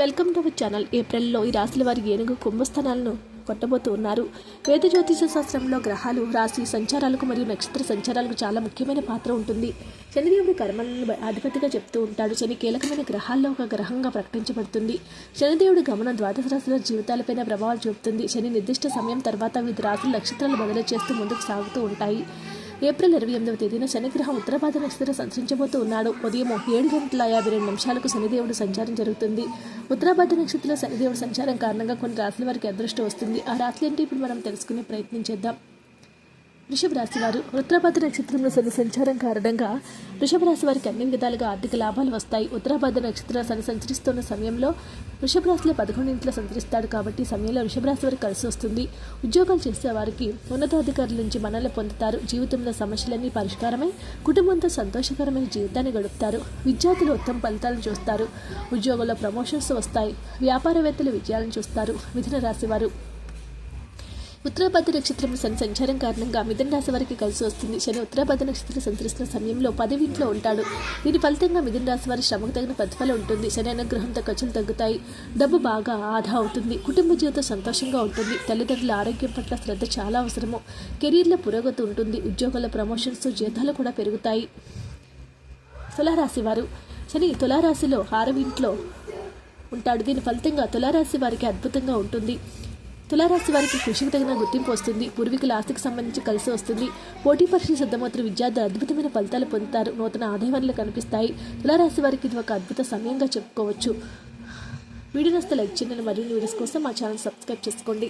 Welcome to our channel. ఏప్రిల్లో ఈ రాశుల వారి ఏనుగు కుంభస్థానాలను కొట్టబోతూ ఉన్నారు వేద జ్యోతిష శాస్త్రంలో గ్రహాలు రాశి సంచారాలకు మరియు నక్షత్ర సంచారాలకు చాలా ముఖ్యమైన పాత్ర ఉంటుంది. శనిదేవుడు కర్మలను అధిపతిగా చెప్తూ ఉంటాడు. శని కీలకమైన గ్రహాల్లో ఒక గ్రహంగా ప్రకటించబడుతుంది. శనిదేవుడి గమనం ద్వాదశ రాశుల జీవితాలపైన ప్రభావాలు చూపుతుంది. శని నిర్దిష్ట సమయం తర్వాత వివిధ రాశుల నక్షత్రాలు బదిలీ చేస్తూ ముందుకు సాగుతూ ఉంటాయి. ఏప్రిల్ ఇరవై ఎనిమిదవ తేదీన శనిగ్రహం ఉత్తరపాద నక్షత్రం సంచరించబోతూ ఉన్నాడు. ఉదయం ఏడు గంటల యాభై రెండు నిమిషాలకు శనిదేవుడు సంచారం జరుగుతుంది. ఉత్తరాపాద నక్షత్రంలో శనిదేవుడు సంచారం కారణంగా కొన్ని రాత్రి వారికి అదృష్టం వస్తుంది. ఆ రాత్రి ఏంటి? ఇప్పుడు మనం తెలుసుకునే ప్రయత్నం చేద్దాం. వృషభ రాశి వారు ఉత్తరాభద్ర నక్షత్రంలో శని సంచారం కారణంగా వృషభ రాశి వారికి అన్ని విధాలుగా ఆర్థిక లాభాలు వస్తాయి. ఉత్తరాభద్ర నక్షత్రం శని సంచరిస్తున్న సమయంలో వృషభ రాశిలో పదకొండింట్లో సంచరిస్తాడు కాబట్టి సమయంలో వృషభ రాశి వారికి కలిసి వస్తుంది. ఉద్యోగాలు చేసే వారికి ఉన్నతాధికారుల నుంచి మనల్ని పొందుతారు. జీవితంలో సమస్యలన్నీ పరిష్కారమై కుటుంబంతో సంతోషకరమైన జీవితాన్ని గడుపుతారు. విద్యార్థులు ఉత్తమ ఫలితాలను చూస్తారు. ఉద్యోగంలో ప్రమోషన్స్ వస్తాయి. వ్యాపారవేత్తలు విజయాలను చూస్తారు. మిథున రాశి వారు ఉత్తరాభద్ర నక్షత్రంలో శని సంచారం కారణంగా మిథున రాశి వారికి కలిసి వస్తుంది. శని ఉత్తరాభద్ర నక్షత్రం సంచరిస్తున్న సమయంలో పదవింట్లో ఉంటాడు. దీని ఫలితంగా మిథున రాశి వారి శ్రమకు తగిన ప్రతిఫలం ఉంటుంది. శని అనుగ్రహంతో ఖర్చులు తగ్గుతాయి. డబ్బు బాగా ఆదా అవుతుంది. కుటుంబ జీవితం సంతోషంగా ఉంటుంది. తల్లిదండ్రుల ఆరోగ్యం పట్ల శ్రద్ధ చాలా అవసరము. కెరీర్లో పురోగతి ఉంటుంది. ఉద్యోగాల ప్రమోషన్స్ జీతాలు కూడా పెరుగుతాయి. తులారాశి వారు శని తులారాశిలో ఆరవింట్లో ఉంటాడు. దీని ఫలితంగా తులారాశి వారికి అద్భుతంగా ఉంటుంది. తులారాశి వారికి కృషికి తగిన గుర్తింపు వస్తుంది. పూర్వీకుల ఆస్తికి సంబంధించి కలిసి వస్తుంది. పోటీ పరీక్షలు సిద్ధమవుతున్న విద్యార్థులు అద్భుతమైన ఫలితాలు పొందుతారు. నూతన ఆదాయ వనరులు కనిపిస్తాయి. తులారాశి వారికి ఇది ఒక అద్భుత సమయంగా చెప్పుకోవచ్చు. వీడియో నస్తే లైక్ చేయండి. మరియు వీడియోస్ కోసం మా ఛానల్ సబ్స్క్రైబ్ చేసుకోండి.